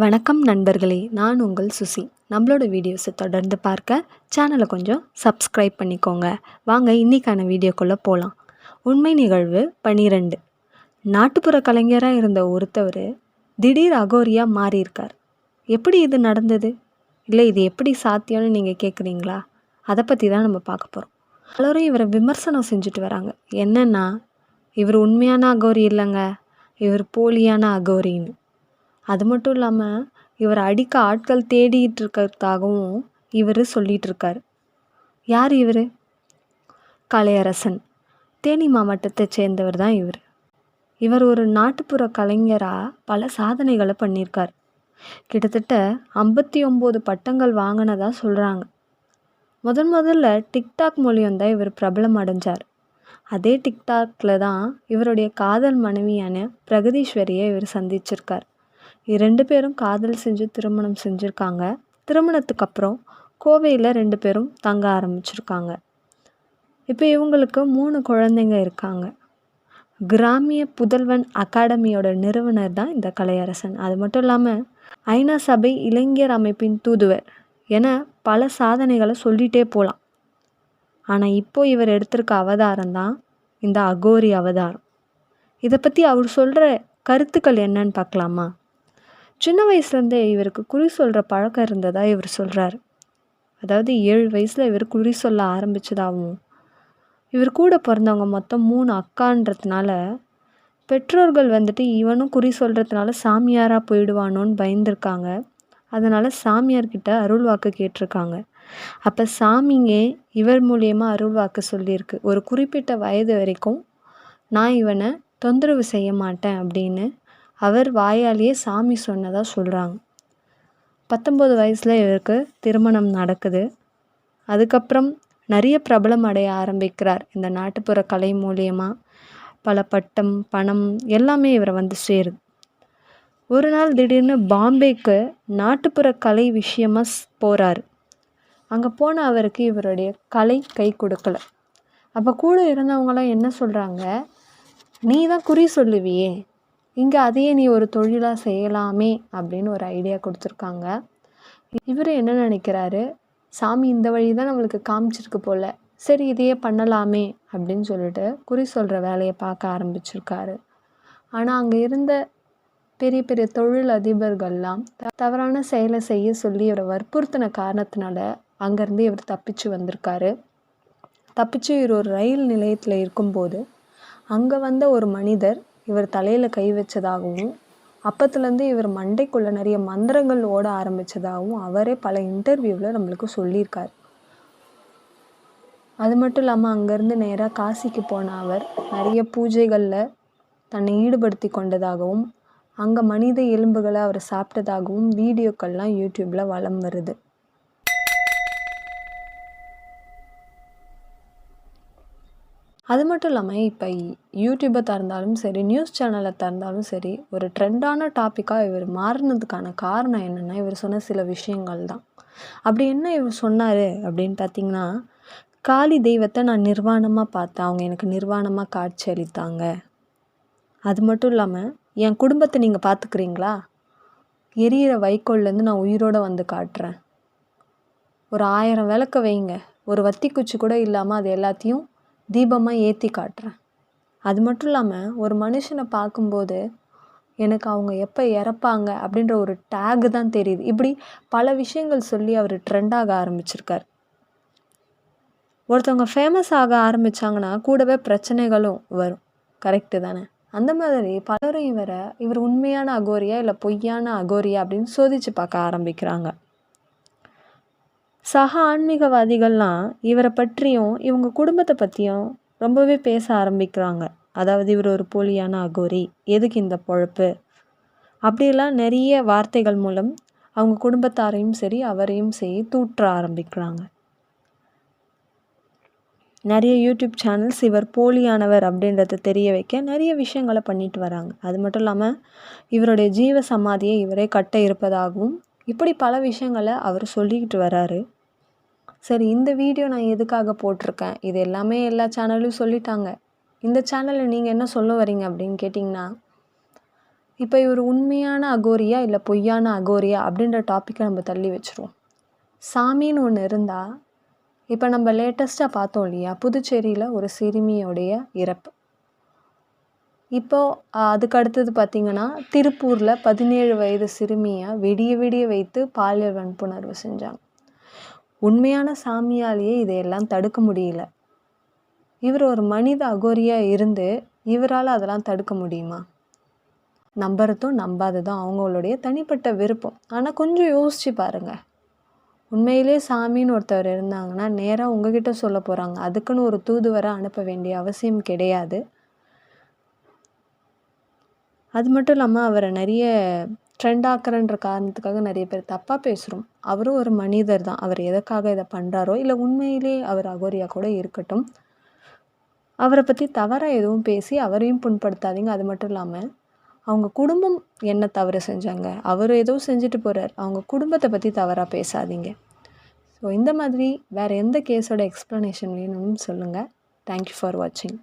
வணக்கம் நண்பர்களே நான் உங்கள் சுசி. நம்மளோட வீடியோஸை தொடர்ந்து பார்க்க சேனலை கொஞ்சம் சப்ஸ்கிரைப் பண்ணிக்கோங்க. வாங்க இன்றைக்கான வீடியோக்குள்ளே போகலாம் உண்மை நிகழ்வு பனிரெண்டு. நாட்டுப்புற கலைஞராக இருந்த ஒருத்தவர் திடீர் அகோரியாக மாறியிருக்கார். எப்படி இது நடந்தது? இல்லை இது எப்படி சாத்தியம்னு நீங்கள் கேட்குறீங்களா அதை பற்றி தான் நம்ம பார்க்க போகிறோம் எல்லோரும் இவரை விமர்சனம் செஞ்சுட்டு வராங்க. என்னென்னா இவர் உண்மையான அகோரி இல்லைங்க. இவர் போலியான அகோரின்னு. அது மட்டும் இல்லாமல் இவர் அடிக்க ஆட்கள் தேடிகிட்டு இருக்கிறதாகவும் இவர் சொல்லிட்டு இருக்கார் யார் இவர்? கலையரசன் தேனி மாவட்டத்தை சேர்ந்தவர் தான் இவர். இவர் ஒரு நாட்டுப்புற கலைஞராக பல சாதனைகளை பண்ணியிருக்கார் கிட்டத்தட்ட ஐம்பத்தி ஒம்பது பட்டங்கள் வாங்கினதாக சொல்கிறாங்க முதன் முதல்ல டிக்டாக் மூலியம் தான் இவர் பிரபலம் அடைஞ்சார். அதே டிக்டாக்ல தான் இவருடைய காதல் மனைவியான பிரகதீஸ்வரியை இவர் சந்திச்சிருக்கார். இரண்டு பேரும் காதல் செஞ்சு திருமணம் செஞ்சுருக்காங்க. திருமணத்துக்கு அப்புறம் கோவையில் ரெண்டு பேரும் தங்க ஆரம்பிச்சிருக்காங்க. இப்போ இவங்களுக்கு மூணு குழந்தைங்க இருக்காங்க. கிராமிய புதல்வன் அகாடமியோட நிறுவனர் தான் இந்த கலையரசன். அது மட்டும் இல்லாமல் ஐநா சபை இளைஞர் அமைப்பின் தூதுவர் என பல சாதனைகளை சொல்லிகிட்டே போகலாம் ஆனால் இப்போ இவர் எடுத்திருக்க அவதாரம் தான் இந்த அகோரி அவதாரம். இதை பற்றி அவர் சொல்கிற கருத்துக்கள் என்னன்னு பார்க்கலாமா சின்ன வயசுலேருந்தே இவருக்கு குறி சொல்கிற பழக்கம் இருந்ததாக இவர் சொல்கிறார் அதாவது ஏழு வயசில் இவர் குறி சொல்ல ஆரம்பித்ததாகவும் இவர் கூட பிறந்தவங்க மொத்தம் மூணு அக்கான்றதுனால பெற்றோர்கள் வந்துட்டு இவனும் குறி சொல்கிறதுனால சாமியாராக போயிடுவானோன்னு பயந்துருக்காங்க. அதனால் சாமியார்கிட்ட அருள் வாக்கு கேட்டிருக்காங்க. அப்போ சாமிங்க இவர் மூலியமாக அருள் வாக்கு சொல்லியிருக்கு. ஒரு குறிப்பிட்ட வயது வரைக்கும் நான் இவனை தொந்தரவு செய்ய மாட்டேன் அப்படின்னு அவர் வாயாலேயே சாமி சொன்னதாக சொல்கிறாங்க பத்தொம்பது வயசில் இவருக்கு திருமணம் நடக்குது. அதுக்கப்புறம் நிறைய பிரபலம் அடைய ஆரம்பிக்கிறார் இந்த நாட்டுப்புற கலை மூலியமாக பல பட்டம் பணம் எல்லாமே இவரை வந்து சேருது. ஒரு நாள் திடீர்னு பாம்பேக்கு நாட்டுப்புற கலை விஷயமாக போகிறார் அங்கே போன அவருக்கு இவருடைய கலை கை கொடுக்கல. அப்போ கூட இருந்தவங்களாம் என்ன சொல்கிறாங்க நீ தான் குறி சொல்லுவியே. இங்கே அதையே நீ ஒரு தொழிலாக செய்யலாமே அப்படின்னு ஒரு ஐடியா கொடுத்துருக்காங்க. இவர் என்ன நினைக்கிறாரு? சாமி இந்த வழி தான் நம்மளுக்கு காமிச்சிருக்கு போல். சரி இதையே பண்ணலாமே அப்படின்னு சொல்லிட்டு குறி சொல்கிற வேலையை பார்க்க ஆரம்பிச்சிருக்காரு. ஆனால் அங்கே இருந்த பெரிய பெரிய தொழில் அதிபர்கள்லாம் தவறான செயலை செய்ய சொல்லி இவரை வற்புறுத்தின காரணத்தினால அங்கேருந்து இவர் தப்பிச்சு வந்திருக்காரு. தப்பிச்சு இவர் ஒரு ரயில் நிலையத்தில் இருக்கும்போது அங்கே வந்த ஒரு மனிதர் இவர் தலையில் கை வச்சதாகவும் அப்பத்துலேருந்து இவர் மண்டைக்குள்ளே நிறைய மந்திரங்கள் ஓட ஆரம்பித்ததாகவும் அவரே பல இன்டர்வியூவில் நம்மளுக்கு சொல்லியிருக்கார். அது மட்டும் இல்லாமல் அங்கேருந்து நேராக காசிக்கு போன அவர் நிறைய பூஜைகளில் தன்னை ஈடுபடுத்தி கொண்டதாகவும் அங்கே மனித எலும்புகளை அவர் சாப்பிட்டதாகவும் வீடியோக்கள்லாம் யூடியூப்பில் வலம் வருது. அது மட்டும் இல்லாமல் இப்போ யூடியூபை திறந்தாலும் சரி நியூஸ் சேனலை திறந்தாலும் சரி ஒரு ட்ரெண்டான டாப்பிக்காக இவர் மாறினதுக்கான காரணம் என்னென்னா இவர் சொன்ன சில விஷயங்கள் தான் அப்படி என்ன இவர் சொன்னார் அப்படின்னு பார்த்தீங்கன்னா காளி தெய்வத்தை நான் நிர்வாணமாக பார்த்தேன் அவங்க எனக்கு நிர்வாணமாக காட்சி அளித்தாங்க. அது மட்டும் இல்லாமல் என் குடும்பத்தை நீங்கள் பார்த்துக்கிறீங்களா எரியிற வைக்கோல்லேருந்து நான் உயிரோடு வந்து காட்டுறேன். ஒரு ஆயிரம் விளக்க வைங்க. ஒரு வத்தி குச்சி கூட இல்லாமல் அது எல்லாத்தையும் தீபமாக ஏற்றி காட்டுறேன். அது மட்டும் இல்லாமல் ஒரு மனுஷனை பார்க்கும்போது எனக்கு அவங்க எப்போ இறப்பாங்க அப்படின்ற ஒரு டேகு தான் தெரியுது. இப்படி பல விஷயங்கள் சொல்லி அவர் ட்ரெண்டாக ஆரம்பிச்சிருக்கார். ஒருத்தவங்க ஃபேமஸ் ஆக ஆரம்பித்தாங்கன்னா கூடவே பிரச்சனைகளும் வரும். கரெக்டு தானே? அந்த மாதிரி பலரும் இவரை இவர் உண்மையான அகோரியா இல்லை பொய்யான அகோரியா அப்படின்னு சோதித்து பார்க்க ஆரம்பிக்கிறாங்க. சக ஆன்மீகவாதிகள்லாம் இவரை பற்றியும் இவங்க குடும்பத்தை பற்றியும் ரொம்பவே பேச ஆரம்பிக்கிறாங்க. அதாவது இவர் ஒரு போலியான அகோரி. எதுக்கு இந்த பொழப்பு? அப்படியெல்லாம் நிறைய வார்த்தைகள் மூலம் அவங்க குடும்பத்தாரையும் சரி அவரையும் சரி தூற்ற ஆரம்பிக்கிறாங்க. நிறைய யூடியூப் சேனல்ஸ் இவர் போலியானவர் அப்படின்றத தெரிய வைக்க நிறைய விஷயங்களை பண்ணிட்டு வராங்க. அது மட்டும் இல்லாமல் இவருடைய ஜீவ சமாதியை இவரே கட்ட இருப்பதாகவும் இப்படி பல விஷயங்களை அவர் சொல்லிக்கிட்டு வராரு. சரி இந்த வீடியோ நான் எதுக்காக போட்டிருக்கேன்? இது எல்லாமே எல்லா சேனல்லையும் சொல்லிட்டாங்க. இந்த சேனலில் நீங்கள் என்ன சொல்ல வரீங்க அப்படின்னு கேட்டிங்கன்னா இப்போ இவர் உண்மையான அகோரியா இல்லை பொய்யான அகோரியா அப்படின்ற டாப்பிக்கை நம்ம தள்ளி வச்சுருவோம். சாமின்னு ஒன்று இருந்தால் இப்போ நம்ம லேட்டஸ்ட்டாக பார்த்தோம் இல்லையா புதுச்சேரியில் ஒரு சிறுமியோடைய இறப்பு. இப்போது அதுக்கு அடுத்தது பார்த்திங்கன்னா திருப்பூரில் பதினேழு வயது சிறுமியை விடிய விடிய வைத்து பாலியல் வன்புணர்வு செஞ்சாங்க. உண்மையான சாமியாலேயே இதையெல்லாம் தடுக்க முடியல. இவர் ஒரு மனித அகோரியாக இருந்து இவரால் அதெல்லாம் தடுக்க முடியுமா? நம்புறதும் நம்பாததும் அவங்களுடைய தனிப்பட்ட விருப்பம். ஆனால் கொஞ்சம் யோசிச்சு பாருங்கள் உண்மையிலே சாமின்னு ஒருத்தவர் இருந்தாங்கன்னா நேராக உங்ககிட்ட சொல்ல போகிறாங்க அதுக்குன்னு ஒரு தூதுவரை அனுப்ப வேண்டிய அவசியம் கிடையாது. அது மட்டும் இல்லாமல் அவரை நிறைய ட்ரெண்ட் ஆக்குறன்ற காரணத்துக்காக நிறைய பேர் தப்பாக பேசுகிறோம் அவரும் ஒரு மனிதர் தான். அவர் எதற்காக இதை பண்ணுறாரோ இல்லை உண்மையிலே அவர் அகோரியா கூட இருக்கட்டும். அவரை பற்றி தவறாக எதுவும் பேசி அவரையும் புண்படுத்தாதீங்க. அது மட்டும் இல்லாமல் அவங்க குடும்பம் என்ன தவறு செஞ்சாங்க? அவர் ஏதோ செஞ்சுட்டு போகிறார் அவங்க குடும்பத்தை பற்றி தவறாக பேசாதீங்க. ஸோ இந்த மாதிரி வேறு எந்த கேஸோட எக்ஸ்ப்ளனேஷன் வேணும்னு சொல்லுங்கள் தேங்க்யூ ஃபார் வாட்சிங்